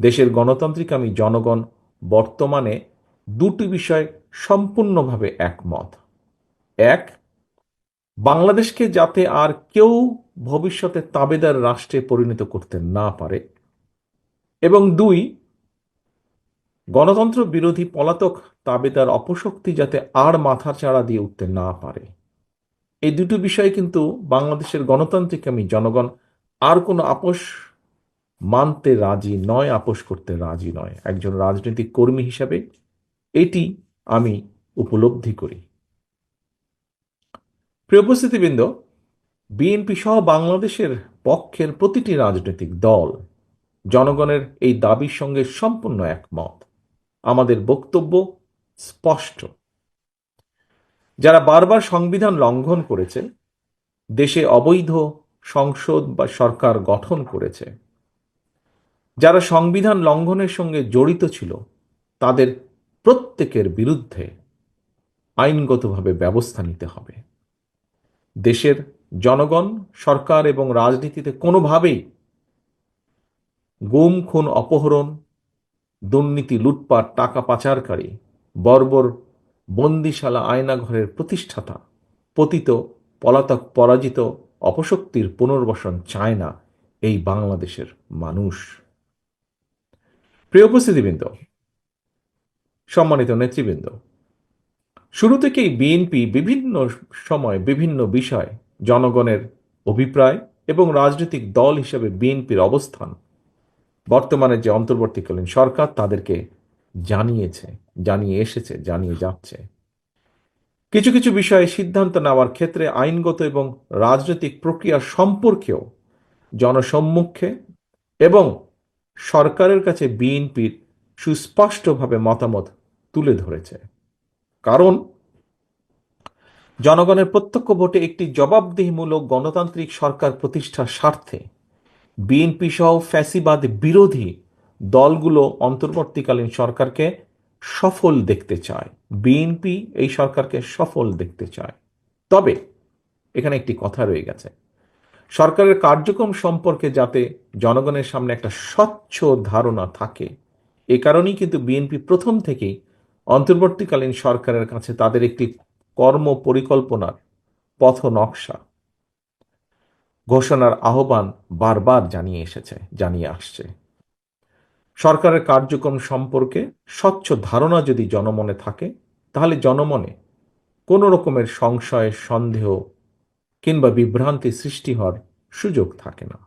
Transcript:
দেশের গণতান্ত্রিক আমি জনগণ বর্তমানে দুটি বিষয় সম্পূর্ণভাবে একমত। এক, বাংলাদেশকে যাতে আর কেউ ভবিষ্যতে তাবেদার রাষ্ট্রে পরিণত করতে না পারে। এবং দুই, গণতন্ত্র বিরোধী পলাতক তাবেদার অপশক্তি যাতে আর মাথা চাড়া দিয়ে উঠতে না পারে। এই দুটো বিষয় কিন্তু বাংলাদেশের গণতান্ত্রিক আমি জনগণ আর কোনো আপোষ মানতে রাজি নয়, আপোষ করতে রাজি নয়। একজন রাজনৈতিক কর্মী হিসাবে এটি আমি উপলব্ধি করি। প্রিয় উপস্থিতিবৃন্দ, বিএনপি সহ বাংলাদেশের পক্ষের প্রতিটি রাজনৈতিক দল জনগণের এই দাবির সঙ্গে সম্পূর্ণ একমত। আমাদের বক্তব্য স্পষ্ট। যারা বারবার সংবিধান লঙ্ঘন করেছে, দেশে অবৈধ সংসদ বা সরকার গঠন করেছে যারা সংবিধান লঙ্ঘনের সঙ্গে জড়িত ছিল, তাদের প্রত্যেকের বিরুদ্ধে আইনগতভাবে ব্যবস্থা নিতে হবে। দেশের জনগণ, সরকার এবং রাজনীতিতে কোনোভাবেই গুম, খুন, অপহরণ, দুর্নীতি, লুটপাট, টাকা পাচারকারী, বর্বর বন্দিশালা, আয়নাঘরের প্রতিষ্ঠাতা, পতিত, পলাতক, পরাজিত, অপশক্তির পুনর্বাসন চায় না এই বাংলাদেশের মানুষ। প্রিয় উপস্থিতিবৃন্দ, সম্মানিত নেতৃবৃন্দ, শুরু থেকেই বিএনপি বিভিন্ন সময় বিভিন্ন বিষয়, জনগণের অভিপ্রায় এবং রাজনৈতিক দল হিসেবে বিএনপির অবস্থান, বর্তমানে যে অন্তর্বর্তীকালীন সরকার তাদেরকে জানিয়েছে, জানিয়ে এসেছে, জানিয়ে যাচ্ছে। কিছু কিছু বিষয়ে সিদ্ধান্ত নেওয়ার ক্ষেত্রে আইনগত এবং রাজনৈতিক প্রক্রিয়া সম্পর্কেও জনসম্মুখে এবং সরকারের কাছে বিএনপির সুস্পষ্টভাবে মতামত তুলে ধরেছে। কারণ, জনগণের প্রত্যক্ষ ভোটে একটি জবাবদিহিমূলক গণতান্ত্রিক সরকার প্রতিষ্ঠার স্বার্থে বিএনপি সহ ফ্যাসিবাদ বিরোধী দলগুলো অন্তর্বর্তীকালীন সরকারকে সফল দেখতে চায়। বিএনপি এই সরকারকে সফল দেখতে চায়। তবে, এখানে একটি কথা রয়ে গেছে। সরকারের কার্যক্রম সম্পর্কে যাতে জনগণের সামনে একটা স্বচ্ছ ধারণা থাকে। এ কারণেই কিন্তু বিএনপি প্রথম থেকেই অন্তর্বর্তীকালীন সরকারের কাছে তাদের একটি কর্ম পরিকল্পনার পথ নকশা ঘোষণার আহ্বান বারবার জানিয়ে এসেছে, জানিয়ে আসছে। সরকারের কার্যক্রম সম্পর্কে স্বচ্ছ ধারণা যদি জনমনে থাকে, তাহলে জনমনে কোনো রকমের সংশয়, সন্দেহ কিংবা বিভ্রান্তি সৃষ্টি হওয়ার সুযোগ থাকে না।